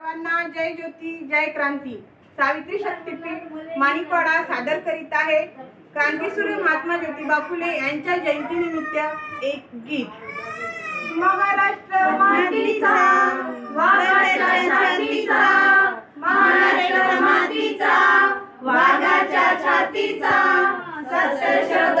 सर्वांना जय ज्योती जय क्रांती. सावित्री शक्तीपीठ मानिकवाडा सादर करीत आहे. क्रांतीसूर्य महात्मा ज्योतिबा फुले यांच्या जयंतीनिमित्त एक गीत. महाराष्ट्र छातीचा महाराष्ट्र छातीचा सत्य शब्द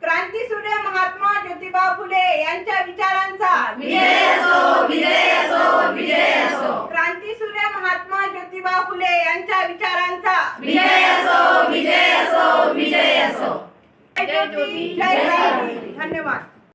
क्रांती सूर्य महात्मा ज्योतिबा फुले यांच्या विचारांचा. क्रांती सूर्य महात्मा ज्योतिबा फुले यांच्या विचारांचा. जय ज्योती जय धन्यवाद.